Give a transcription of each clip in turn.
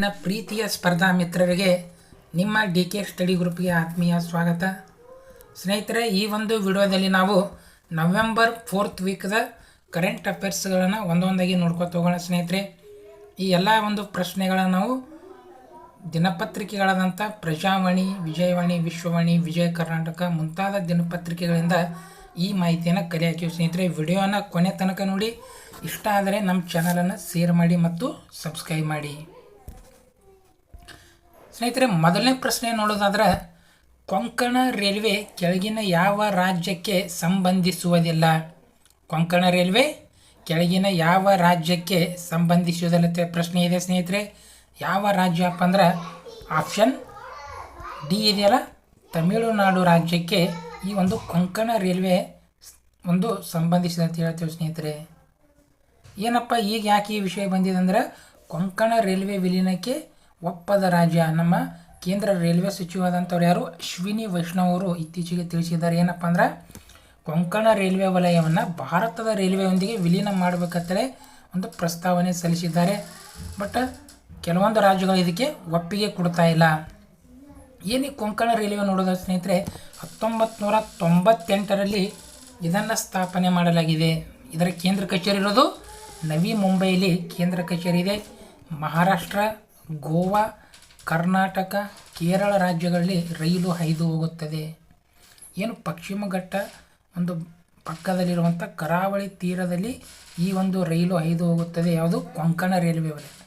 ನನ್ನ ಪ್ರೀತಿಯ ಸ್ಪರ್ಧಾ ಮಿತ್ರರಿಗೆ ನಿಮ್ಮ ಡಿ ಕೆ ಸ್ಟಡಿ ಗ್ರೂಪ್ಗೆ ಆತ್ಮೀಯ ಸ್ವಾಗತ. ಸ್ನೇಹಿತರೆ, ಈ ಒಂದು ವಿಡಿಯೋದಲ್ಲಿ ನಾವು ನವೆಂಬರ್ ಫೋರ್ತ್ ವೀಕ್ದ ಕರೆಂಟ್ ಅಫೇರ್ಸ್ಗಳನ್ನು ಒಂದೊಂದಾಗಿ ನೋಡ್ಕೊತ ಹೋಗೋಣ ಸ್ನೇಹಿತರೆ. ಈ ಎಲ್ಲ ಒಂದು ಪ್ರಶ್ನೆಗಳನ್ನು ನಾವು ದಿನಪತ್ರಿಕೆಗಳಾದಂಥ ಪ್ರಜಾವಾಣಿ, ವಿಜಯವಾಣಿ, ವಿಶ್ವವಾಣಿ, ವಿಜಯ ಕರ್ನಾಟಕ ಮುಂತಾದ ದಿನಪತ್ರಿಕೆಗಳಿಂದ ಈ ಮಾಹಿತಿಯನ್ನು ಕಲೆ ಹಾಕಿವಿ ಸ್ನೇಹಿತರೆ. ವಿಡಿಯೋನ ಕೊನೆ ತನಕ ನೋಡಿ. ಇಷ್ಟ ಆದರೆ ನಮ್ಮ ಚಾನಲನ್ನು ಶೇರ್ ಮಾಡಿ ಮತ್ತು ಸಬ್ಸ್ಕ್ರೈಬ್ ಮಾಡಿ. ಸ್ನೇಹಿತರೆ, ಮೊದಲನೇ ಪ್ರಶ್ನೆ ನೋಡೋದಾದ್ರೆ, ಕೊಂಕಣ ರೈಲ್ವೆ ಕೆಳಗಿನ ಯಾವ ರಾಜ್ಯಕ್ಕೆ ಸಂಬಂಧಿಸುವುದಿಲ್ಲ? ಕೊಂಕಣ ರೈಲ್ವೆ ಕೆಳಗಿನ ಯಾವ ರಾಜ್ಯಕ್ಕೆ ಸಂಬಂಧಿಸುವುದಿಲ್ಲ ಪ್ರಶ್ನೆ ಇದೆ ಸ್ನೇಹಿತರೆ. ಯಾವ ರಾಜ್ಯಪ್ಪ ಅಂದ್ರೆ, ಆಪ್ಷನ್ ಡಿ ಇದೆಯಲ್ಲ, ತಮಿಳುನಾಡು ರಾಜ್ಯಕ್ಕೆ ಈ ಒಂದು ಕೊಂಕಣ ರೈಲ್ವೆ ಒಂದು ಸಂಬಂಧಿಸಿದೆ ಅಂತ ಹೇಳ್ತೇವೆ ಸ್ನೇಹಿತರೆ. ಏನಪ್ಪ, ಈಗ ಯಾಕೆ ಈ ವಿಷಯ ಬಂದಿದೆ ಅಂದ್ರೆ, ಕೊಂಕಣ ರೈಲ್ವೆ ವಿಲೀನಕ್ಕೆ ಒಪ್ಪದ ರಾಜ್ಯ. ನಮ್ಮ ಕೇಂದ್ರ ರೈಲ್ವೆ ಸಚಿವಾದಂಥವ್ರು ಯಾರು? ಅಶ್ವಿನಿ ವೈಷ್ಣವ್ ಅವರು ಇತ್ತೀಚೆಗೆ ತಿಳಿಸಿದ್ದಾರೆ. ಏನಪ್ಪ ಅಂದ್ರೆ, ಕೊಂಕಣ ರೈಲ್ವೆ ವಲಯವನ್ನು ಭಾರತದ ರೈಲ್ವೆಯೊಂದಿಗೆ ವಿಲೀನ ಮಾಡಬೇಕಂತಲೇ ಒಂದು ಪ್ರಸ್ತಾವನೆ ಸಲ್ಲಿಸಿದ್ದಾರೆ. ಬಟ್ ಕೆಲವೊಂದು ರಾಜ್ಯಗಳು ಇದಕ್ಕೆ ಒಪ್ಪಿಗೆ ಕೊಡ್ತಾ ಇಲ್ಲ. ಏನಿ ಕೊಂಕಣ ರೈಲ್ವೆ ನೋಡೋದ ಸ್ನೇಹಿತರೆ ಹತ್ತೊಂಬತ್ತು ನೂರ ತೊಂಬತ್ತೆಂಟರಲ್ಲಿ ಇದನ್ನು ಸ್ಥಾಪನೆ ಮಾಡಲಾಗಿದೆ. ಇದರ ಕೇಂದ್ರ ಕಚೇರಿ ಇರೋದು ನವಿ ಮುಂಬೈಯಲ್ಲಿ ಕೇಂದ್ರ ಕಚೇರಿ ಇದೆ. ಮಹಾರಾಷ್ಟ್ರ ಗೋವಾ, ಕರ್ನಾಟಕ, ಕೇರಳ ರಾಜ್ಯಗಳಲ್ಲಿ ರೈಲು ಹೈದು ಹೋಗುತ್ತದೆ. ಏನು ಪಶ್ಚಿಮ ಘಟ್ಟ? ಒಂದು ಪಕ್ಕದಲ್ಲಿರುವಂಥ ಕರಾವಳಿ ತೀರದಲ್ಲಿ ಈ ಒಂದು ರೈಲು ಹೈದು ಹೋಗುತ್ತದೆ. ಯಾವುದು? ಕೊಂಕಣ ರೈಲ್ವೆ ವಲಯ.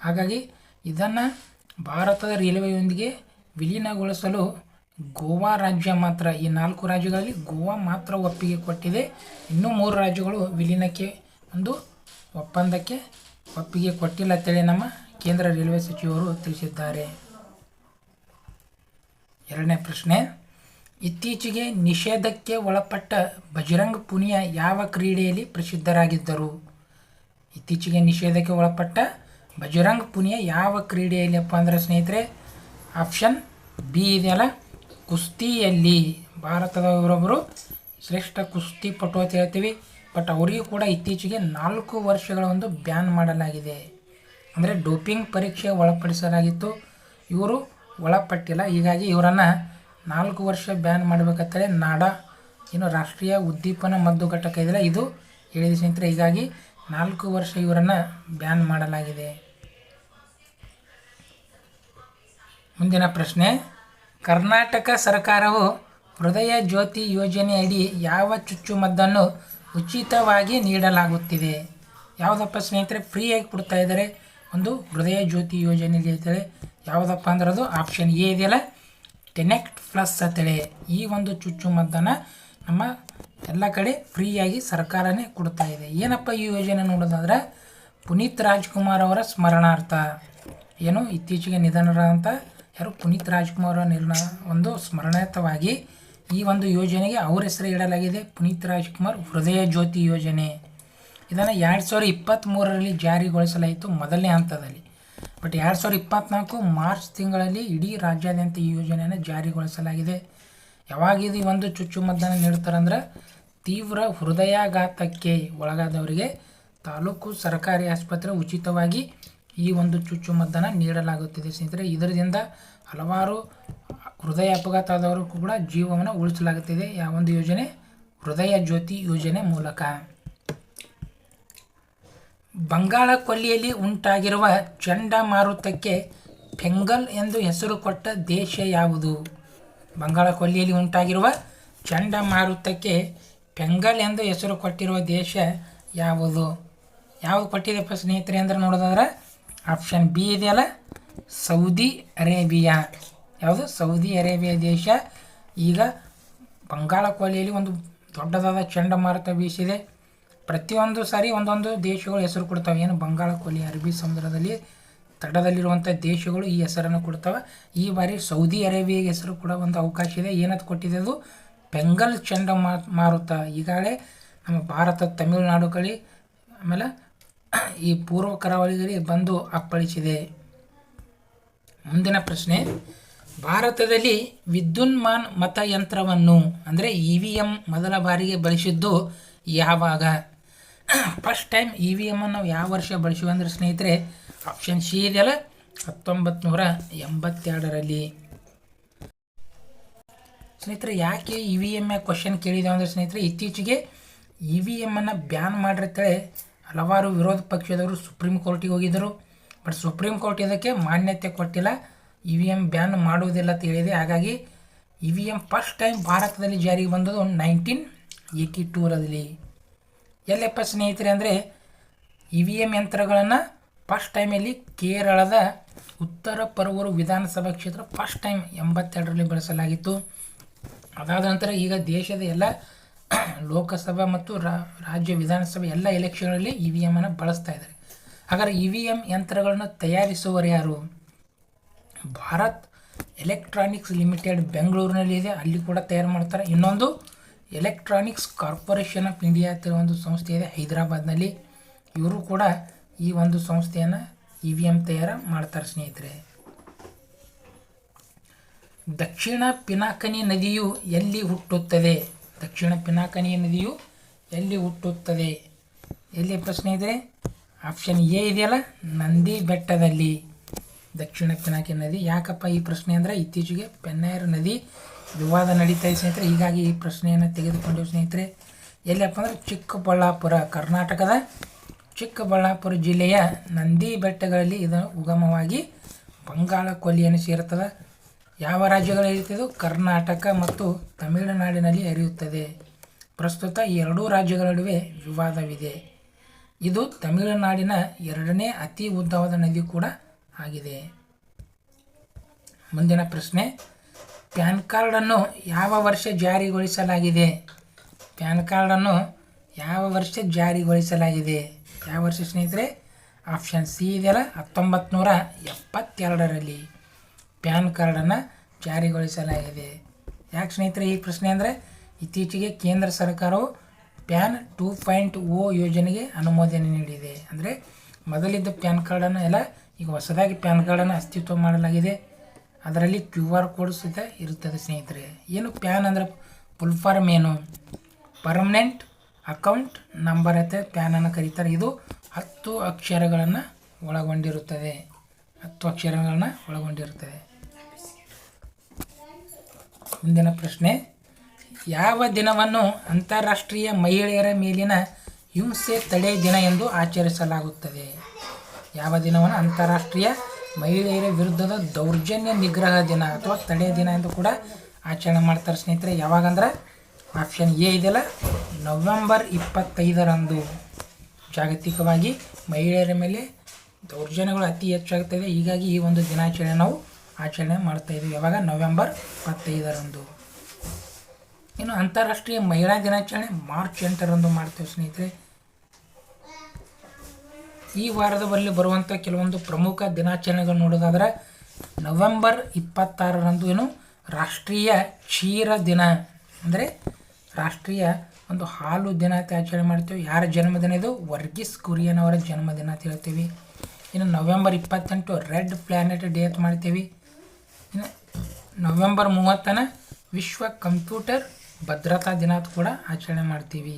ಹಾಗಾಗಿ ಇದನ್ನು ಭಾರತದ ರೈಲ್ವೆಯೊಂದಿಗೆ ವಿಲೀನಗೊಳಿಸಲು ಗೋವಾ ರಾಜ್ಯ ಮಾತ್ರ, ಈ ನಾಲ್ಕು ರಾಜ್ಯಗಳಲ್ಲಿ ಗೋವಾ ಮಾತ್ರ ಒಪ್ಪಿಗೆ ಕೊಟ್ಟಿದೆ. ಇನ್ನೂ ಮೂರು ರಾಜ್ಯಗಳು ವಿಲೀನಕ್ಕೆ ಒಂದು ಒಪ್ಪಂದಕ್ಕೆ ಒಪ್ಪಿಗೆ ಕೊಟ್ಟಿಲ್ಲ ಅಂತೇಳಿ ನಮ್ಮ ಕೇಂದ್ರ ರೈಲ್ವೆ ಸಚಿವರು ತಿಳಿಸಿದ್ದಾರೆ. ಎರಡನೇ ಪ್ರಶ್ನೆ, ಇತ್ತೀಚೆಗೆ ನಿಷೇಧಕ್ಕೆ ಒಳಪಟ್ಟ ಬಜರಂಗ್ ಪುನಿಯಾ ಯಾವ ಕ್ರೀಡೆಯಲ್ಲಿ ಪ್ರಸಿದ್ಧರಾಗಿದ್ದರು? ಇತ್ತೀಚೆಗೆ ನಿಷೇಧಕ್ಕೆ ಒಳಪಟ್ಟ ಬಜರಂಗ್ ಪುನಿಯಾ ಯಾವ ಕ್ರೀಡೆಯಲ್ಲಿಪ್ಪ ಅಂದರೆ ಸ್ನೇಹಿತರೆ, ಆಪ್ಷನ್ ಬಿ ಇದೆಯಲ್ಲ, ಕುಸ್ತಿಯಲ್ಲಿ. ಭಾರತದವರೊಬ್ಬರು ಶ್ರೇಷ್ಠ ಕುಸ್ತಿ ಪಟು ಅಂತ ಹೇಳ್ತೀವಿ, ಬಟ್ ಅವರಿಗೂ ಕೂಡ ಇತ್ತೀಚೆಗೆ ನಾಲ್ಕು ವರ್ಷಗಳ ಒಂದು ಬ್ಯಾನ್ ಮಾಡಲಾಗಿದೆ. ಅಂದರೆ ಡೋಪಿಂಗ್ ಪರೀಕ್ಷೆ ಒಳಪಡಿಸಲಾಗಿತ್ತು. ಇವರು ಒಳಪಟ್ಟಿಲ್ಲ. ಹೀಗಾಗಿ ಇವರನ್ನು ನಾಲ್ಕು ವರ್ಷ ಬ್ಯಾನ್ ಮಾಡಬೇಕಂತೇಳಿ ನಾಡಾ ಏನು ರಾಷ್ಟ್ರೀಯ ಉದ್ದೀಪನ ಮದ್ದು ಘಟಕ ಇದೆಯಲ್ಲ, ಇದು ಹೇಳಿದ ಸ್ನೇಹಿತರೆ. ಹೀಗಾಗಿ ನಾಲ್ಕು ವರ್ಷ ಇವರನ್ನು ಬ್ಯಾನ್ ಮಾಡಲಾಗಿದೆ. ಮುಂದಿನ ಪ್ರಶ್ನೆ. ಕರ್ನಾಟಕ ಸರ್ಕಾರವು ಹೃದಯ ಜ್ಯೋತಿ ಯೋಜನೆಯಡಿ ಯಾವ ಚುಚ್ಚುಮದ್ದನ್ನು ಉಚಿತವಾಗಿ ನೀಡಲಾಗುತ್ತಿದೆ? ಯಾವುದಪ್ಪ ಸ್ನೇಹಿತರೆ ಫ್ರೀಯಾಗಿ ಕೊಡ್ತಾ ಇದ್ದಾರೆ. ಒಂದು ಹೃದಯ ಜ್ಯೋತಿ ಯೋಜನೆಯಲ್ಲಿ ಅಂತೇಳಿ ಯಾವುದಪ್ಪ ಅಂದ್ರೆ ಅದು ಆಪ್ಷನ್ ಎ ಇದೆಯಲ್ಲ ಟೆನೆಕ್ಟ್ ಪ್ಲಸ್ ಅಂತೇಳಿ. ಈ ಒಂದು ಚುಚ್ಚುಮದ್ದನ್ನು ನಮ್ಮ ಎಲ್ಲ ಕಡೆ ಫ್ರೀಯಾಗಿ ಸರ್ಕಾರನೇ ಕೊಡ್ತಾ ಇದೆ. ಏನಪ್ಪ ಈ ಯೋಜನೆ ನೋಡೋದಾದ್ರೆ, ಪುನೀತ್ ರಾಜ್ಕುಮಾರ್ ಅವರ ಸ್ಮರಣಾರ್ಥ. ಏನು? ಇತ್ತೀಚೆಗೆ ನಿಧನರಾದಂಥ ಯಾರು? ಪುನೀತ್ ರಾಜ್ಕುಮಾರ್ ಅವರ ನಿರ್ಣ ಒಂದು ಸ್ಮರಣಾರ್ಥವಾಗಿ ಈ ಒಂದು ಯೋಜನೆಗೆ ಅವರ ಹೆಸರು ಇಡಲಾಗಿದೆ. ಪುನೀತ್ ರಾಜ್ಕುಮಾರ್ ಹೃದಯ ಜ್ಯೋತಿ ಯೋಜನೆ. ಇದನ್ನು ಎರಡು ಸಾವಿರದ ಇಪ್ಪತ್ತ್ಮೂರರಲ್ಲಿ ಜಾರಿಗೊಳಿಸಲಾಯಿತು ಮೊದಲನೇ ಹಂತದಲ್ಲಿ. ಬಟ್ ಎರಡು ಸಾವಿರದ ಇಪ್ಪತ್ತ್ನಾಲ್ಕು ಮಾರ್ಚ್ ತಿಂಗಳಲ್ಲಿ ಇಡೀ ರಾಜ್ಯಾದ್ಯಂತ ಈ ಯೋಜನೆಯನ್ನು ಜಾರಿಗೊಳಿಸಲಾಗಿದೆ. ಯಾವಾಗ ಇದು ಒಂದು ಚುಚ್ಚುಮದ್ದನ್ನು ನೀಡ್ತಾರಂದ್ರೆ ತೀವ್ರ ಹೃದಯಾಘಾತಕ್ಕೆ ಒಳಗಾದವರಿಗೆ ತಾಲೂಕು ಸರ್ಕಾರಿ ಆಸ್ಪತ್ರೆ ಉಚಿತವಾಗಿ ಈ ಒಂದು ಚುಚ್ಚುಮದ್ದನ್ನು ನೀಡಲಾಗುತ್ತಿದೆ. ಸ್ನೇಹಿತರೆ, ಇದರಿಂದ ಹಲವಾರು ಹೃದಯ ಅಪಘಾತ ಆದವರು ಕೂಡ ಜೀವವನ್ನು ಉಳಿಸಲಾಗುತ್ತಿದೆ. ಯಾವ ಒಂದು ಯೋಜನೆ? ಹೃದಯ ಜ್ಯೋತಿ ಯೋಜನೆ ಮೂಲಕ. ಬಂಗಾಳ ಕೊಲ್ಲಿಯಲ್ಲಿ ಉಂಟಾಗಿರುವ ಚಂಡಮಾರುತಕ್ಕೆ ಫೆಂಗಲ್ ಎಂದು ಹೆಸರು ಕೊಟ್ಟ ದೇಶ ಯಾವುದು? ಬಂಗಾಳ ಕೊಲ್ಲಿಯಲ್ಲಿ ಉಂಟಾಗಿರುವ ಚಂಡಮಾರುತಕ್ಕೆ ಫೆಂಗಲ್ ಎಂದು ಹೆಸರು ಕೊಟ್ಟಿರುವ ದೇಶ ಯಾವುದು? ಯಾವುದು ಕೊಟ್ಟಿದೆಪ್ಪ ಸ್ನೇಹಿತರೆ ಅಂದರೆ ನೋಡೋದಾದ್ರೆ ಆಪ್ಷನ್ ಬಿ ಇದೆಯಲ್ಲ, ಸೌದಿ ಅರೇಬಿಯಾ. ಯಾವುದು? ಸೌದಿ ಅರೇಬಿಯಾ ದೇಶ. ಈಗ ಬಂಗಾಳ ಕೊಲ್ಲಿಯಲ್ಲಿ ಒಂದು ದೊಡ್ಡದಾದ ಚಂಡಮಾರುತ ಬೀಸಿದೆ. ಪ್ರತಿಯೊಂದು ಸಾರಿ ಒಂದೊಂದು ದೇಶಗಳು ಹೆಸರು ಕೊಡ್ತವೆ. ಏನು ಬಂಗಾಳ, ಕೊಲ್ಲಿ, ಅರಬ್ಬಿ ಸಮುದ್ರದಲ್ಲಿ ತಡದಲ್ಲಿರುವಂಥ ದೇಶಗಳು ಈ ಹೆಸರನ್ನು ಕೊಡ್ತವೆ. ಈ ಬಾರಿ ಸೌದಿ ಅರೇಬಿಯಾಗೆ ಹೆಸರು ಕೂಡ ಒಂದು ಅವಕಾಶ ಇದೆ. ಏನಂತ ಕೊಟ್ಟಿದೆ ಅದು? ಬೆಂಗಲ್ ಚಂಡಮಾ ಮಾರುತ. ಈಗಾಗಲೇ ನಮ್ಮ ಭಾರತ, ತಮಿಳುನಾಡು ಕಳಿ ಆಮೇಲೆ ಈ ಪೂರ್ವ ಕರಾವಳಿಗಳಿಗೆ ಬಂದು ಅಪ್ಪಳಿಸಿದೆ. ಮುಂದಿನ ಪ್ರಶ್ನೆ. ಭಾರತದಲ್ಲಿ ವಿದ್ಯುನ್ಮಾನ್ ಮತಯಂತ್ರವನ್ನು, ಅಂದರೆ ಇ ವಿ ಎಂ ಮೊದಲ ಬಾರಿಗೆ ಬಳಸಿದ್ದು ಯಾವಾಗ? ಫಸ್ಟ್ ಟೈಮ್ ಇ ವಿ ಎಮ್ಮನ್ನು ನಾವು ಯಾವ ವರ್ಷ ಬಳಸಿವಿ ಅಂದ್ರೆ ಸ್ನೇಹಿತರೆ ಆಪ್ಷನ್ ಸಿ ಇದೆಯಲ್ಲ ಹತ್ತೊಂಬತ್ತು ನೂರ ಎಂಬತ್ತೆರಡರಲ್ಲಿ. ಸ್ನೇಹಿತರೆ, ಯಾಕೆ ಇ ವಿ ಎಂ ಕ್ವಶನ್ ಕೇಳಿದೆ ಅಂದರೆ ಸ್ನೇಹಿತರೆ, ಇತ್ತೀಚೆಗೆ ಇ ವಿ ಎಮ್ಮನ್ನು ಬ್ಯಾನ್ ಮಾಡಿರ್ತಾಳೆ ಹಲವಾರು ವಿರೋಧ ಪಕ್ಷದವರು ಸುಪ್ರೀಂ ಕೋರ್ಟಿಗೆ ಹೋಗಿದ್ದರು. ಬಟ್ ಸುಪ್ರೀಂ ಕೋರ್ಟ್ ಇದಕ್ಕೆ ಮಾನ್ಯತೆ ಕೊಟ್ಟಿಲ್ಲ. ಇ ವಿ ಎಂ ಬ್ಯಾನ್ ಮಾಡುವುದಿಲ್ಲ ಅಂತ ಹೇಳಿದೆ. ಹಾಗಾಗಿ E V M first time ಭಾರತದಲ್ಲಿ ಜಾರಿಗೆ ಬಂದದ್ದು ನೈನ್ಟೀನ್ ಏಯ್ಟಿ ಟೂರಲ್ಲಿ ಎಲ್ಲಪ್ಪ ಸ್ನೇಹಿತರೆ ಅಂದರೆ ಇ ವಿ ಎಂ ಯಂತ್ರಗಳನ್ನು ಫಸ್ಟ್ ಟೈಮಲ್ಲಿ ಕೇರಳದ ಉತ್ತರ ಪರವೂರು ವಿಧಾನಸಭಾ ಕ್ಷೇತ್ರ ಫಸ್ಟ್ ಟೈಮ್ ಎಂಬತ್ತೆರಡರಲ್ಲಿ ಬಳಸಲಾಗಿತ್ತು. ಅದಾದ ನಂತರ ಈಗ ದೇಶದ ಎಲ್ಲ ಲೋಕಸಭಾ ಮತ್ತು ರಾಜ್ಯ ವಿಧಾನಸಭೆ ಎಲ್ಲ ಎಲೆಕ್ಷನ್ಗಳಲ್ಲಿ ಇ ವಿ ಎಮ್ಮನ್ನು ಬಳಸ್ತಾ ಇದ್ದಾರೆ. ಹಾಗಾದರೆ ಇ ವಿ ಎಂ ಯಂತ್ರಗಳನ್ನು ತಯಾರಿಸುವವರು ಯಾರು? ಭಾರತ್ ಎಲೆಕ್ಟ್ರಾನಿಕ್ಸ್ ಲಿಮಿಟೆಡ್ ಬೆಂಗಳೂರಿನಲ್ಲಿ ಇದೆ ಅಲ್ಲಿ ಕೂಡ ತಯಾರು ಮಾಡ್ತಾರೆ. ಇನ್ನೊಂದು ಎಲೆಕ್ಟ್ರಾನಿಕ್ಸ್ ಕಾರ್ಪೊರೇಷನ್ ಆಫ್ ಇಂಡಿಯಾ ಅಂತ ಒಂದು ಸಂಸ್ಥೆ ಇದೆ. ಹೈದರಾಬಾದ್ನಲ್ಲಿ ಇವರು ಕೂಡ ಈ ಒಂದು ಸಂಸ್ಥೆಯನ್ನು ಇ ವಿ ಎಂ ತಯಾರು ಮಾಡ್ತಾರೆ ಸ್ನೇಹಿತರೆ. ದಕ್ಷಿಣ ಪಿನಾಕನಿ ನದಿಯು ಎಲ್ಲಿ ಹುಟ್ಟುತ್ತದೆ? ದಕ್ಷಿಣ ಪಿನಾಕನಿ ನದಿಯು ಎಲ್ಲಿ ಹುಟ್ಟುತ್ತದೆ? ಎಲ್ಲಿ ಪ್ರಶ್ನೆ ಇದೆ ಆಪ್ಷನ್ ಎ ಇದೆಯಲ್ಲ, ನಂದಿ ಬೆಟ್ಟದಲ್ಲಿ. ದಕ್ಷಿಣ ಪಿನಾಕಿ ನದಿ. ಯಾಕಪ್ಪ ಈ ಪ್ರಶ್ನೆ ಅಂದರೆ, ಇತ್ತೀಚೆಗೆ ಪೆನ್ನೈರ್ ನದಿ ವಿವಾದ ನಡೀತಾ ಇದೆ ಸ್ನೇಹಿತರೆ, ಹೀಗಾಗಿ ಈ ಪ್ರಶ್ನೆಯನ್ನು ತೆಗೆದುಕೊಂಡೆವು ಸ್ನೇಹಿತರೆ ಎಲ್ಲಪ್ಪ ಅಂದರೆ ಚಿಕ್ಕಬಳ್ಳಾಪುರ, ಕರ್ನಾಟಕದ ಚಿಕ್ಕಬಳ್ಳಾಪುರ ಜಿಲ್ಲೆಯ ನಂದಿ ಬೆಟ್ಟಗಳಲ್ಲಿ ಇದು ಉಗಮವಾಗಿ ಬಂಗಾಳ ಕೊಲ್ಲಿಯನ್ನು ಸೇರುತ್ತದೆ. ಯಾವ ರಾಜ್ಯಗಳಲ್ಲಿ ಕರ್ನಾಟಕ ಮತ್ತು ತಮಿಳುನಾಡಿನಲ್ಲಿ ಹರಿಯುತ್ತದೆ. ಪ್ರಸ್ತುತ ಈ ಎರಡೂ ರಾಜ್ಯಗಳ ನಡುವೆ ವಿವಾದವಿದೆ. ಇದು ತಮಿಳುನಾಡಿನ ಎರಡನೇ ಅತಿ ಉದ್ದವಾದ ನದಿ ಕೂಡ ಆಗಿದೆ. ಮುಂದಿನ ಪ್ರಶ್ನೆ ಪ್ಯಾನ್ ಕಾರ್ಡನ್ನು ಯಾವ ವರ್ಷ ಜಾರಿಗೊಳಿಸಲಾಗಿದೆ? ಪ್ಯಾನ್ ಕಾರ್ಡನ್ನು ಯಾವ ವರ್ಷ ಜಾರಿಗೊಳಿಸಲಾಗಿದೆ? ಯಾವ ವರ್ಷ ಸ್ನೇಹಿತರೆ? ಆಪ್ಷನ್ ಸಿ ಇದೆಯಲ್ಲ ಹತ್ತೊಂಬತ್ತು ನೂರ ಎಪ್ಪತ್ತೆರಡರಲ್ಲಿ ಪ್ಯಾನ್ ಕಾರ್ಡನ್ನು ಜಾರಿಗೊಳಿಸಲಾಗಿದೆ. ಯಾಕೆ ಸ್ನೇಹಿತರೆ ಈ ಪ್ರಶ್ನೆ ಅಂದರೆ, ಇತ್ತೀಚೆಗೆ ಕೇಂದ್ರ ಸರ್ಕಾರವು ಪ್ಯಾನ್ ಟೂ ಪಾಯಿಂಟ್ ಓ ಯೋಜನೆಗೆ ಅನುಮೋದನೆ ನೀಡಿದೆ. ಅಂದರೆ, ಮೊದಲಿದ್ದ ಪ್ಯಾನ್ ಕಾರ್ಡನ್ನು ಎಲ್ಲ ಈಗ ಹೊಸದಾಗಿ ಪ್ಯಾನ್ ಕಾರ್ಡನ್ನು ಅಸ್ತಿತ್ವ ಮಾಡಲಾಗಿದೆ. ಅದರಲ್ಲಿ ಕ್ಯೂ ಆರ್ ಕೋಡ್ ಸಹಿತ ಇರುತ್ತದೆ ಸ್ನೇಹಿತರೆ. ಏನು ಪ್ಯಾನ್ ಅಂದರೆ ಫುಲ್ ಫಾರ್ಮ್ ಏನು? ಪರ್ಮನೆಂಟ್ ಅಕೌಂಟ್ ನಂಬರ್ ಅಂತ ಪ್ಯಾನನ್ನು ಕರೀತಾರೆ. ಇದು ಹತ್ತು ಅಕ್ಷರಗಳನ್ನು ಒಳಗೊಂಡಿರುತ್ತದೆ. ಹತ್ತು ಅಕ್ಷರಗಳನ್ನು ಒಳಗೊಂಡಿರುತ್ತದೆ. ಮುಂದಿನ ಪ್ರಶ್ನೆ. ಯಾವ ದಿನವನ್ನು ಅಂತಾರಾಷ್ಟ್ರೀಯ ಮಹಿಳೆಯರ ಮೇಲಿನ ಹಿಂಸೆ ತಡೆ ದಿನ ಎಂದು ಆಚರಿಸಲಾಗುತ್ತದೆ? ಯಾವ ದಿನವನ್ನು ಅಂತಾರಾಷ್ಟ್ರೀಯ ಮಹಿಳೆಯರ ವಿರುದ್ಧದ ದೌರ್ಜನ್ಯ ನಿಗ್ರಹ ದಿನ ಅಥವಾ ತಡೆ ದಿನ ಎಂದು ಕೂಡ ಆಚರಣೆ ಮಾಡ್ತಾರೆ ಸ್ನೇಹಿತರೆ. ಯಾವಾಗಂದ್ರೆ ಆಪ್ಷನ್ ಎ ಇದೆಯಲ್ಲ, ನವೆಂಬರ್ ಇಪ್ಪತ್ತೈದರಂದು ಜಾಗತಿಕವಾಗಿ ಮಹಿಳೆಯರ ಮೇಲೆ ದೌರ್ಜನ್ಯಗಳು ಅತಿ ಹೆಚ್ಚಾಗ್ತದೆ ಹೀಗಾಗಿ ಈ ಒಂದು ದಿನಾಚರಣೆ ನಾವು ಆಚರಣೆ ಮಾಡ್ತಾ ಇದ್ದೀವಿ. ಯಾವಾಗ? ನವೆಂಬರ್ ಇಪ್ಪತ್ತೈದರಂದು. ಇನ್ನು ಅಂತಾರಾಷ್ಟ್ರೀಯ ಮಹಿಳಾ ದಿನಾಚರಣೆ ಮಾರ್ಚ್ ಎಂಟರಂದು ಮಾಡ್ತೇವೆ ಸ್ನೇಹಿತರೆ. ಈ ವಾರದಲ್ಲಿ ಬರುವಂಥ ಕೆಲವೊಂದು ಪ್ರಮುಖ ದಿನಾಚರಣೆಗಳು ನೋಡೋದಾದ್ರೆ ನವೆಂಬರ್ ಇಪ್ಪತ್ತಾರರಂದು ಏನು ರಾಷ್ಟ್ರೀಯ ಕ್ಷೀರ ದಿನ. ಅಂದರೆ ರಾಷ್ಟ್ರೀಯ ಒಂದು ಹಾಲು ದಿನ ಅಂತ ಆಚರಣೆ ಮಾಡ್ತೀವಿ. ಯಾರ ಜನ್ಮದಿನ ಇದು? ವರ್ಗೀಸ್ ಕುರಿಯನ್ ಅವರ ಜನ್ಮದಿನ ಅಂತ ಹೇಳ್ತೀವಿ. ಇನ್ನು ನವೆಂಬರ್ ಇಪ್ಪತ್ತೆಂಟು ರೆಡ್ ಪ್ಲ್ಯಾನೆಟ್ ಡೇ ಅಂತ ಮಾಡ್ತೀವಿ. ಇನ್ನು ನವೆಂಬರ್ ಮೂವತ್ತನ ವಿಶ್ವ ಕಂಪ್ಯೂಟರ್ ಭದ್ರತಾ ದಿನ ಕೂಡ ಆಚರಣೆ ಮಾಡ್ತೀವಿ.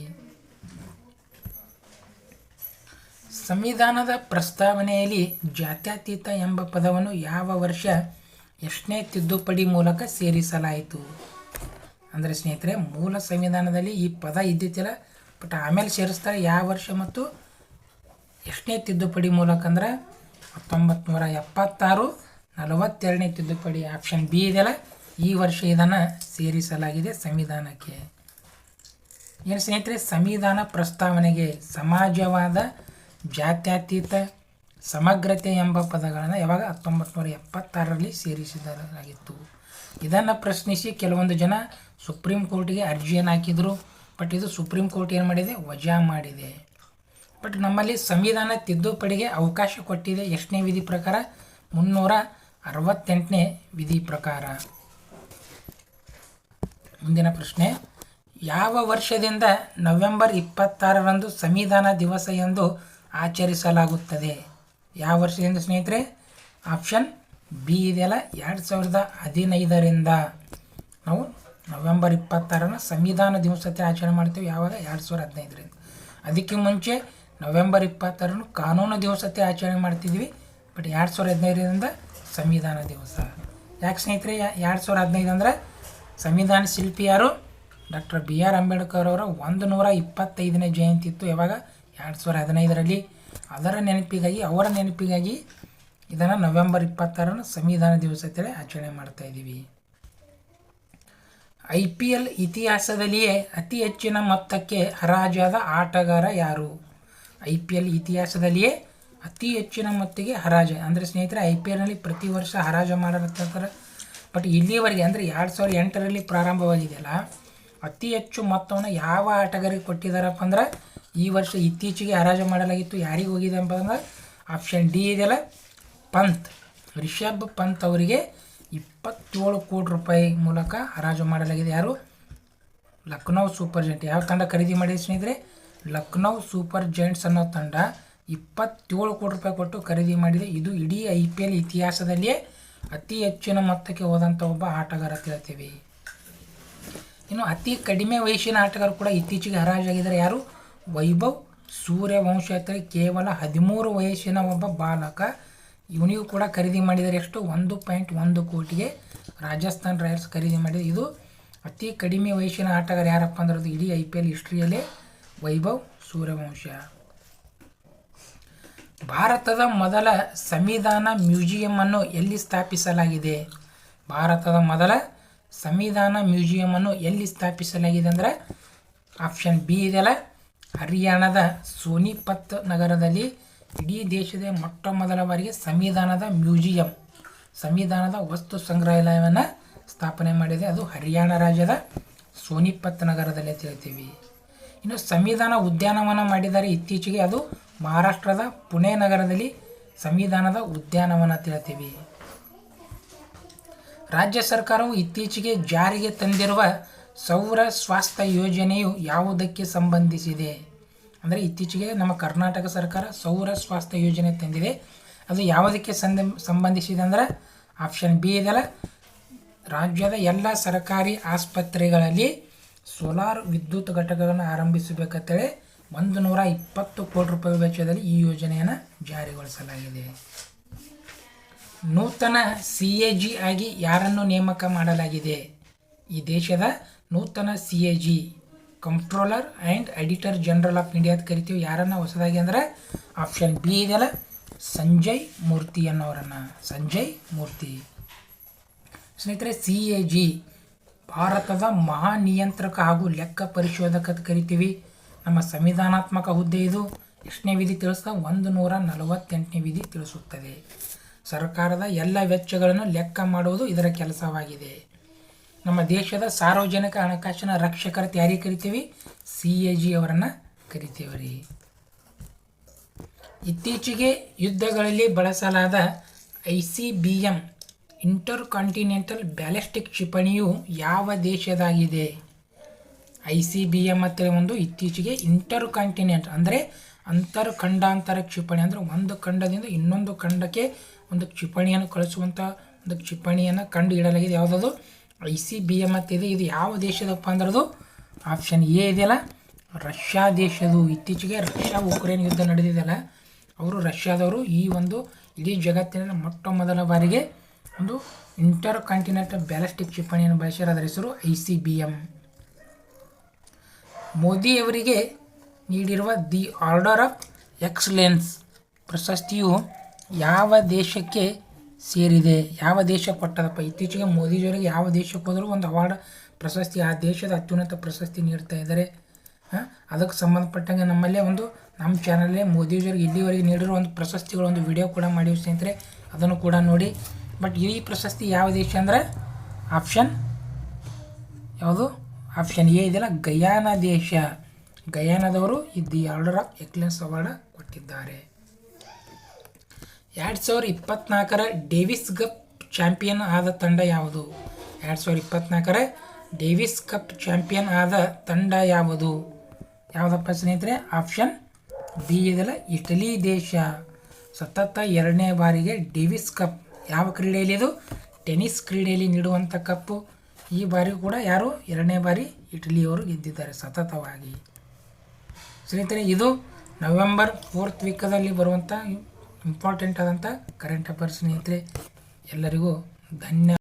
ಸಂವಿಧಾನದ ಪ್ರಸ್ತಾವನೆಯಲ್ಲಿ ಜಾತ್ಯತೀತ ಎಂಬ ಪದವನ್ನು ಯಾವ ವರ್ಷ ಎಷ್ಟನೇ ತಿದ್ದುಪಡಿ ಮೂಲಕ ಸೇರಿಸಲಾಯಿತು? ಅಂದರೆ ಸ್ನೇಹಿತರೆ, ಮೂಲ ಸಂವಿಧಾನದಲ್ಲಿ ಈ ಪದ ಇದ್ದಿತ್ತಿಲ್ಲ ಬಟ್ ಆಮೇಲೆ ಸೇರಿಸ್ತಾರೆ ಯಾವ ವರ್ಷ ಮತ್ತು ಎಷ್ಟನೇ ತಿದ್ದುಪಡಿ ಮೂಲಕ ಅಂದ್ರೆ ಹತ್ತೊಂಬತ್ತು ಎಪ್ಪತ್ತಾರು, ನಲವತ್ತೆರಡನೇ ತಿದ್ದುಪಡಿ ಆಪ್ಷನ್ ಬಿ ಇದೆಯಲ್ಲ, ಈ ವರ್ಷ ಇದನ್ನು ಸೇರಿಸಲಾಗಿದೆ ಸಂವಿಧಾನಕ್ಕೆ. ಏನು ಸ್ನೇಹಿತರೆ, ಸಂವಿಧಾನ ಪ್ರಸ್ತಾವನೆಗೆ ಸಮಾಜವಾದ ಜಾತ್ಯತೀತ ಸಮಗ್ರತೆ ಎಂಬ ಪದಗಳನ್ನು ಯಾವಾಗ ಹತ್ತೊಂಬತ್ತು ನೂರ ಎಪ್ಪತ್ತಾರರಲ್ಲಿ ಸೇರಿಸಿದಾಗಿತ್ತು ಇದನ್ನು ಪ್ರಶ್ನಿಸಿ ಕೆಲವೊಂದು ಜನ ಸುಪ್ರೀಂ ಕೋರ್ಟಿಗೆ ಅರ್ಜಿಯನ್ನು ಹಾಕಿದರು. ಬಟ್ ಇದು ಸುಪ್ರೀಂ ಕೋರ್ಟ್ ಏನು ಮಾಡಿದೆ? ವಜಾ ಮಾಡಿದೆ. ಬಟ್ ನಮ್ಮಲ್ಲಿ ಸಂವಿಧಾನ ತಿದ್ದುಪಡಿಗೆ ಅವಕಾಶ ಕೊಟ್ಟಿದೆ ಎಷ್ಟನೇ ವಿಧಿ ಪ್ರಕಾರ? ಮುನ್ನೂರ ಅರವತ್ತೆಂಟನೇ ವಿಧಿ ಪ್ರಕಾರ. ಮುಂದಿನ ಪ್ರಶ್ನೆ. ಯಾವ ವರ್ಷದಿಂದ ನವೆಂಬರ್ ಇಪ್ಪತ್ತಾರರಂದು ಸಂವಿಧಾನ ದಿವಸ ಎಂದು ಆಚರಿಸಲಾಗುತ್ತದೆ. ಯಾವ ವರ್ಷದಿಂದ ಸ್ನೇಹಿತರೆ? ಆಪ್ಷನ್ ಬಿ ಇದೆಯಲ್ಲ, ಎರಡು ಸಾವಿರದ ಹದಿನೈದರಿಂದ. ನಾವು ನವೆಂಬರ್ ಇಪ್ಪತ್ತಾರನ ಸಂವಿಧಾನ ದಿವಸತೆ ಆಚರಣೆ ಮಾಡ್ತೀವಿ, ಯಾವಾಗ? ಎರಡು ಸಾವಿರದ ಹದಿನೈದರಿಂದ. ಅದಕ್ಕೆ ಮುಂಚೆ ನವೆಂಬರ್ ಇಪ್ಪತ್ತಾರನ್ನು ಕಾನೂನು ದಿವಸತೆ ಆಚರಣೆ ಮಾಡ್ತಿದ್ವಿ, ಬಟ್ ಎರಡು ಸಾವಿರದ ಹದಿನೈದರಿಂದ ಸಂವಿಧಾನ ದಿವಸ. ಯಾಕೆ ಸ್ನೇಹಿತರೆ ಎರಡು ಸಾವಿರದ ಹದಿನೈದು ಅಂದ್ರೆ ಸಂವಿಧಾನ ಶಿಲ್ಪಿ ಯಾರು? ಡಾಕ್ಟರ್ ಬಿ ಆರ್ ಅಂಬೇಡ್ಕರ್ ಅವರ ಒಂದು ನೂರ ಇಪ್ಪತ್ತೈದನೇ ಜಯಂತಿ ಇತ್ತು. ಯಾವಾಗ? ಎರಡು ಸಾವಿರದ ಹದಿನೈದರಲ್ಲಿ ಅದರ ನೆನಪಿಗಾಗಿ, ಅವರ ನೆನಪಿಗಾಗಿ ಇದನ್ನು ನವೆಂಬರ್ ಇಪ್ಪತ್ತಾರನ್ನು ಸಂವಿಧಾನ ದಿವಸ ಅಂತೇಳಿ ಆಚರಣೆ ಮಾಡ್ತಾ ಇದ್ದೀವಿ. ಐ ಪಿ ಎಲ್ ಇತಿಹಾಸದಲ್ಲಿಯೇ ಅತಿ ಹೆಚ್ಚಿನ ಮೊತ್ತಕ್ಕೆ ಹರಾಜಾದ ಆಟಗಾರ ಯಾರು? ಐ ಪಿ ಎಲ್ ಇತಿಹಾಸದಲ್ಲಿಯೇ ಅತಿ ಹೆಚ್ಚಿನ ಮೊತ್ತಿಗೆ ಹರಾಜು, ಅಂದರೆ ಸ್ನೇಹಿತರೆ, ಐ ಪಿ ಎಲ್ನಲ್ಲಿ ಪ್ರತಿ ವರ್ಷ ಹರಾಜು ಮಾಡಿರ್ತಾರೆ ಬಟ್ ಇಲ್ಲಿಯವರೆಗೆ ಅಂದರೆ ಎರಡು ಸಾವಿರದ ಎಂಟರಲ್ಲಿ ಪ್ರಾರಂಭವಾಗಿದೆಯಲ್ಲ, ಅತಿ ಹೆಚ್ಚು ಮೊತ್ತವನ್ನು ಯಾವ ಆಟಗಾರಿಗೆ ಕೊಟ್ಟಿದ್ದಾರಪ್ಪ ಅಂದ್ರೆ ಈ ವರ್ಷ ಇತ್ತೀಚೆಗೆ ಹರಾಜು ಮಾಡಲಾಗಿತ್ತು. ಯಾರಿಗೆ ಹೋಗಿದೆ ಅಂತಂದ್ರೆ ಆಪ್ಷನ್ ಡಿ ಇದೆಯಲ್ಲ, ಪಂತ್. ರಿಷಬ್ ಪಂತ್ ಅವರಿಗೆ ಇಪ್ಪತ್ತೇಳು ಕೋಟಿ ರೂಪಾಯಿ ಮೂಲಕ ಹರಾಜು ಮಾಡಲಾಗಿದೆ. ಯಾರು? Lucknow super giant. ಯಾವ ತಂಡ ಖರೀದಿ ಮಾಡಿದ ಸ್ನೇಹಿತರೆ? ಲಕ್ನೌ ಸೂಪರ್ ಜೆಂಟ್ಸ್ ಅನ್ನೋ ತಂಡ ಇಪ್ಪತ್ತೇಳು ಕೋಟಿ ರೂಪಾಯಿ ಕೊಟ್ಟು ಖರೀದಿ ಮಾಡಿದೆ. ಇದು ಇಡೀ ಐ ಪಿ ಎಲ್ ಇತಿಹಾಸದಲ್ಲಿಯೇ ಅತಿ ಹೆಚ್ಚಿನ ಮೊತ್ತಕ್ಕೆ ಹೋದಂಥ ಒಬ್ಬ ಆಟಗಾರ ಅಂತ ಹೇಳ್ತೀವಿ. ಇನ್ನು ಅತಿ ಕಡಿಮೆ ವಯಸ್ಸಿನ ಆಟಗಾರ ಕೂಡ ಇತ್ತೀಚೆಗೆ ಹರಾಜಾಗಿದ್ದಾರೆ. ಯಾರು? ವೈಭವ್ ಸೂರ್ಯವಂಶ ಕೇವಲ ಹದಿಮೂರು ವಯಸ್ಸಿನ ಒಬ್ಬ ಬಾಲಕ. ಇವನಿಗೂ ಕೂಡ ಖರೀದಿ ಮಾಡಿದರೆ ಎಷ್ಟು ಒಂದು ಪಾಯಿಂಟ್ ಒಂದು ಕೋಟಿಗೆ ರಾಜಸ್ಥಾನ್ ರಾಯಲ್ಸ್ ಖರೀದಿ ಮಾಡಿದೆ. ಇದು ಅತಿ ಕಡಿಮೆ ವಯಸ್ಸಿನ ಆಟಗಾರ ಯಾರಪ್ಪ ಅಂದ್ರೆ ಅದು ಇಡೀ ಐ ಪಿ ಎಲ್ ಹಿಸ್ಟ್ರಿಯಲ್ಲೇ ವೈಭವ್ ಸೂರ್ಯವಂಶ. ಭಾರತದ ಮೊದಲ ಸಂವಿಧಾನ ಮ್ಯೂಸಿಯಂ ಎಲ್ಲಿ ಸ್ಥಾಪಿಸಲಾಗಿದೆ? ಭಾರತದ ಮೊದಲ ಸಂವಿಧಾನ ಮ್ಯೂಸಿಯಂ ಅನ್ನು ಎಲ್ಲಿ ಸ್ಥಾಪಿಸಲಾಗಿದೆ ಅಂದರೆ ಆಪ್ಷನ್ ಬಿ ಇದೆಯಲ್ಲ ಹರಿಯಾಣದ ಸೋನಿಪತ್ ನಗರದಲ್ಲಿ ಇಡೀ ದೇಶದ ಮೊಟ್ಟ ಮೊದಲ ಬಾರಿಗೆ ಸಂವಿಧಾನದ ಮ್ಯೂಸಿಯಂ, ಸಂವಿಧಾನದ ವಸ್ತು ಸಂಗ್ರಹಾಲಯವನ್ನು ಸ್ಥಾಪನೆ ಮಾಡಿದೆ. ಅದು ಹರಿಯಾಣ ರಾಜ್ಯದ ಸೋನಿಪತ್ ನಗರದಲ್ಲಿ ಅಂತ ಹೇಳ್ತೀವಿ. ಇನ್ನು ಸಂವಿಧಾನ ಉದ್ಯಾನವನ ಮಾಡಿದರೆ ಇತ್ತೀಚೆಗೆ ಅದು ಮಹಾರಾಷ್ಟ್ರದ ಪುಣೆ ನಗರದಲ್ಲಿ ಸಂವಿಧಾನದ ಉದ್ಯಾನವನ ಅಂತ ರಾಜ್ಯ ಸರ್ಕಾರವು ಇತ್ತೀಚೆಗೆ ಜಾರಿಗೆ ತಂದಿರುವ ಸೌರ ಸ್ವಾಸ್ಥ್ಯ ಯೋಜನೆಯು ಯಾವುದಕ್ಕೆ ಸಂಬಂಧಿಸಿದೆ? ಅಂದರೆ ಇತ್ತೀಚೆಗೆ ನಮ್ಮ ಕರ್ನಾಟಕ ಸರ್ಕಾರ ಸೌರ ಸ್ವಾಸ್ಥ್ಯ ಯೋಜನೆ ತಂದಿದೆ. ಅದು ಯಾವುದಕ್ಕೆ ಸಂದ, ಸಂಬಂಧಿಸಿದೆ ಅಂದರೆ ಆಪ್ಷನ್ ಬಿ ಇದೆಲ್ಲ. ರಾಜ್ಯದ ಎಲ್ಲ ಸರ್ಕಾರಿ ಆಸ್ಪತ್ರೆಗಳಲ್ಲಿ ಸೋಲಾರ್ ವಿದ್ಯುತ್ ಘಟಕಗಳನ್ನು ಆರಂಭಿಸಬೇಕಂತೇಳಿ ಒಂದು ನೂರ ಇಪ್ಪತ್ತು ಕೋಟಿ ರೂಪಾಯಿ ವೆಚ್ಚದಲ್ಲಿ ಈ ಯೋಜನೆಯನ್ನು ಜಾರಿಗೊಳಿಸಲಾಗಿದೆ. ನೂತನ ಸಿ ಎ ಜಿ ಆಗಿ ಯಾರನ್ನು ನೇಮಕ ಮಾಡಲಾಗಿದೆ? ಈ ದೇಶದ ನೂತನ C A G controller and editor general of India ಅಂತ ಕರಿತೀವಿ. ಯಾರನ್ನು ಹೊಸದಾಗಿ ಅಂದರೆ ಆಪ್ಷನ್ ಬಿ ಇದೆಯಲ್ಲ, ಸಂಜಯ್ ಮೂರ್ತಿ ಅನ್ನೋರನ್ನು. ಸಂಜಯ್ ಮೂರ್ತಿ. ಸ್ನೇಹಿತರೆ ಸಿ ಎ ಜಿ ಭಾರತದ ಮಹಾನಿಯಂತ್ರಕ ಹಾಗೂ ಲೆಕ್ಕ ಪರಿಶೋಧಕ ಅಂತ ಕರಿತೀವಿ. ನಮ್ಮ ಸಂವಿಧಾನಾತ್ಮಕ ಹುದ್ದೆ ಇದು. ಎಷ್ಟನೇ ವಿಧಿ ತಿಳಿಸ್ತಾ? ಒಂದು ನೂರ ನಲವತ್ತೆಂಟನೇ ವಿಧಿ ತಿಳಿಸುತ್ತದೆ. ಸರ್ಕಾರದ ಎಲ್ಲ ವೆಚ್ಚಗಳನ್ನು ಲೆಕ್ಕ ಮಾಡುವುದು ಇದರ ಕೆಲಸವಾಗಿದೆ. ನಮ್ಮ ದೇಶದ ಸಾರ್ವಜನಿಕ ಹಣಕಾಸಿನ ರಕ್ಷಕರ ತ್ಯಾರಿ ಕರಿತೀವಿ. ಸಿ ಎ ಜಿ ಅವರನ್ನು ಕರಿತೀವಿ ರೀ ಇತ್ತೀಚೆಗೆ ಯುದ್ಧಗಳಲ್ಲಿ ಬಳಸಲಾದ I C B M inter continental ballistic ಕ್ಷಿಪಣಿಯು ಯಾವ ದೇಶದಾಗಿದೆ? ಐ ಸಿ ಬಿ ಎಂ ಅಂತೇಳಿ ಒಂದು ಇತ್ತೀಚೆಗೆ ಇಂಟರ್ ಕಾಂಟಿನೆಂಟ್ ಅಂದರೆ ಅಂತರ್ ಖಂಡಾಂತರ ಕ್ಷಿಪಣಿ ಅಂದರೆ ಒಂದು ಖಂಡದಿಂದ ಇನ್ನೊಂದು ಖಂಡಕ್ಕೆ ಒಂದು ಕ್ಷಿಪಣಿಯನ್ನು ಕಳಿಸುವಂಥ ಒಂದು ಕ್ಷಿಪಣಿಯನ್ನು ಕಂಡು ಇಡಲಾಗಿದೆ ಯಾವುದದು? ಐ ಸಿ, ಬಿ ಎಂ ಅಂತಿದೆ ಇದು ಯಾವ ದೇಶದಪ್ಪ ಅಂದ್ರದು ಆಪ್ಷನ್ ಎ ಇದೆಯಲ್ಲ, ರಷ್ಯಾ ದೇಶದು. ಇತ್ತೀಚೆಗೆ ರಷ್ಯಾ ಉಕ್ರೇನ್ ಯುದ್ಧ ನಡೆದಿದೆಯಲ್ಲ, ಅವರು ರಷ್ಯಾದವರು ಈ ಒಂದು ಇಡೀ ಜಗತ್ತಿನ ಮೊಟ್ಟ ಮೊದಲ ಬಾರಿಗೆ ಒಂದು ಇಂಟರ್ ಕಾಂಟಿನೆಂಟಲ್ ಬ್ಯಾಲಿಸ್ಟಿಕ್ ಕ್ಷಿಪಣಿಯನ್ನು ಬಳಸಿರೋ ಅದರ ಹೆಸರು ಐ ಸಿ ಬಿ ಎಂ ಮೋದಿಯವರಿಗೆ ನೀಡಿರುವ ದಿ ಆರ್ಡರ್ ಆಫ್ ಎಕ್ಸಲೆನ್ಸ್ ಪ್ರಶಸ್ತಿಯು ಯಾವ ದೇಶಕ್ಕೆ ಸೇರಿದೆ. ಯಾವ ದೇಶ ಕೊಟ್ಟದಪ್ಪ ಇತ್ತೀಚೆಗೆ ಮೋದಿಜಿಯವರಿಗೆ ಯಾವ ದೇಶಕ್ಕೆ ಹೋದರೂ ಒಂದು ಅವಾರ್ಡ್ ಪ್ರಶಸ್ತಿ ಆ ದೇಶದ ಅತ್ಯುನ್ನತ ಪ್ರಶಸ್ತಿ ನೀಡ್ತಾ ಇದ್ದಾರೆ. ಅದಕ್ಕೆ ಸಂಬಂಧಪಟ್ಟಂಗೆ ನಮ್ಮಲ್ಲೇ ಒಂದು, ನಮ್ಮ ಚಾನಲ್ಲೇ ಮೋದಿಜಿಯವರಿಗೆ ಇಲ್ಲಿವರೆಗೆ ನೀಡಿರೋ ಒಂದು ಪ್ರಶಸ್ತಿಗಳ ಒಂದು ವಿಡಿಯೋ ಕೂಡ ಮಾಡಿವಿ ಸ್ನೇಹಿತರೆ, ಅದನ್ನು ಕೂಡ ನೋಡಿ. ಬಟ್ ಈ ಪ್ರಶಸ್ತಿ ಯಾವ ದೇಶ ಅಂದರೆ ಆಪ್ಷನ್ ಯಾವುದು? ಆಪ್ಷನ್ ಎ ಇದೆಯಲ್ಲ, ಗಯಾನ ದೇಶ. ಗಯಾನದವರು ಇದು ಆರ್ಡರ್ ಆಫ್ ಎಕ್ಲೆನ್ಸ್ ಅವಾರ್ಡ್ ಕೊಟ್ಟಿದ್ದಾರೆ. ಎರಡು ಸಾವಿರ ಇಪ್ಪತ್ನಾಲ್ಕರ ಡೇವಿಸ್ ಕಪ್ ಚಾಂಪಿಯನ್ ಆದ ತಂಡ ಯಾವುದು? ಎರಡು ಸಾವಿರ ಇಪ್ಪತ್ನಾಲ್ಕರ ಡೇವಿಸ್ ಕಪ್ ಚಾಂಪಿಯನ್ ಆದ ತಂಡ ಯಾವುದು? ಯಾವುದಪ್ಪ ಸ್ನೇಹಿತರೆ? ಆಪ್ಷನ್ ಬಿ ಇದೆಲ್ಲ ಇಟಲಿ ದೇಶ. ಸತತ ಎರಡನೇ ಬಾರಿಗೆ ಡೇವಿಸ್ ಕಪ್. ಯಾವ ಕ್ರೀಡೆಯಲ್ಲಿ ಇದು ಟೆನಿಸ್ ಕ್ರೀಡೆಯಲ್ಲಿ ನೀಡುವಂಥ ಕಪ್ಪು. ಈ ಬಾರಿ ಕೂಡ ಯಾರು? ಎರಡನೇ ಬಾರಿ ಇಟಲಿಯವರು ಗೆದ್ದಿದ್ದಾರೆ ಸತತವಾಗಿ. ಸ್ನೇಹಿತರೆ, ಇದು ನವೆಂಬರ್ ಫೋರ್ತ್ ವೀಕದಲ್ಲಿ ಬರುವಂಥ ಇಂಪಾರ್ಟೆಂಟ್ ಆದಂಥ ಕರೆಂಟ್ ಅಫೇರ್ಸ್ ಸ್ನೇಹಿತರೆ ಎಲ್ಲರಿಗೂ ಧನ್ಯ